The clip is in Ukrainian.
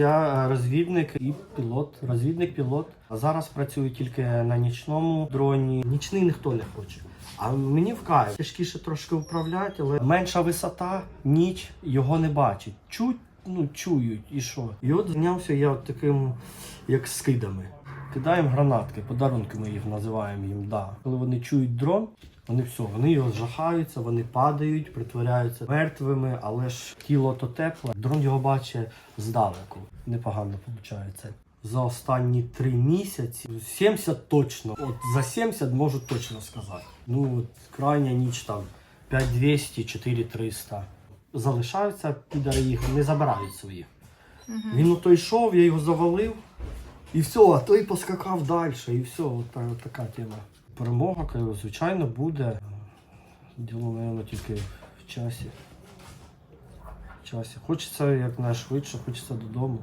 Я е, розвідник і пілот. Розвідник, пілот. А зараз працюю тільки на нічному дроні. Нічний ніхто не хоче. А мені в кайф. Тяжкіше трошки управляти, але менша висота, ніч його не бачить. Чуть, ну чують і що. І от зайнявся я от таким, як скидами. Кидаємо гранатки, подарунки ми їх називаємо їм. Да. Коли вони чують дрон, вони все, вони його жахаються, вони падають, притворяються мертвими, але ж тіло то тепле. Дрон його бачить здалеку. Непогано виходить. За останні три місяці 70 точно. От за 70 можу точно сказати. Ну от крайня ніч там 5200, 4300. Залишаються підари їх, не забирають своїх. Він ото йшов, я його завалив. І все, а той поскакав далі, і все, от, та- от така тема. Перемога, кажу, звичайно, буде. Діло, мабуть, тільки в часі. В часі. Хочеться якнайшвидше, хочеться додому.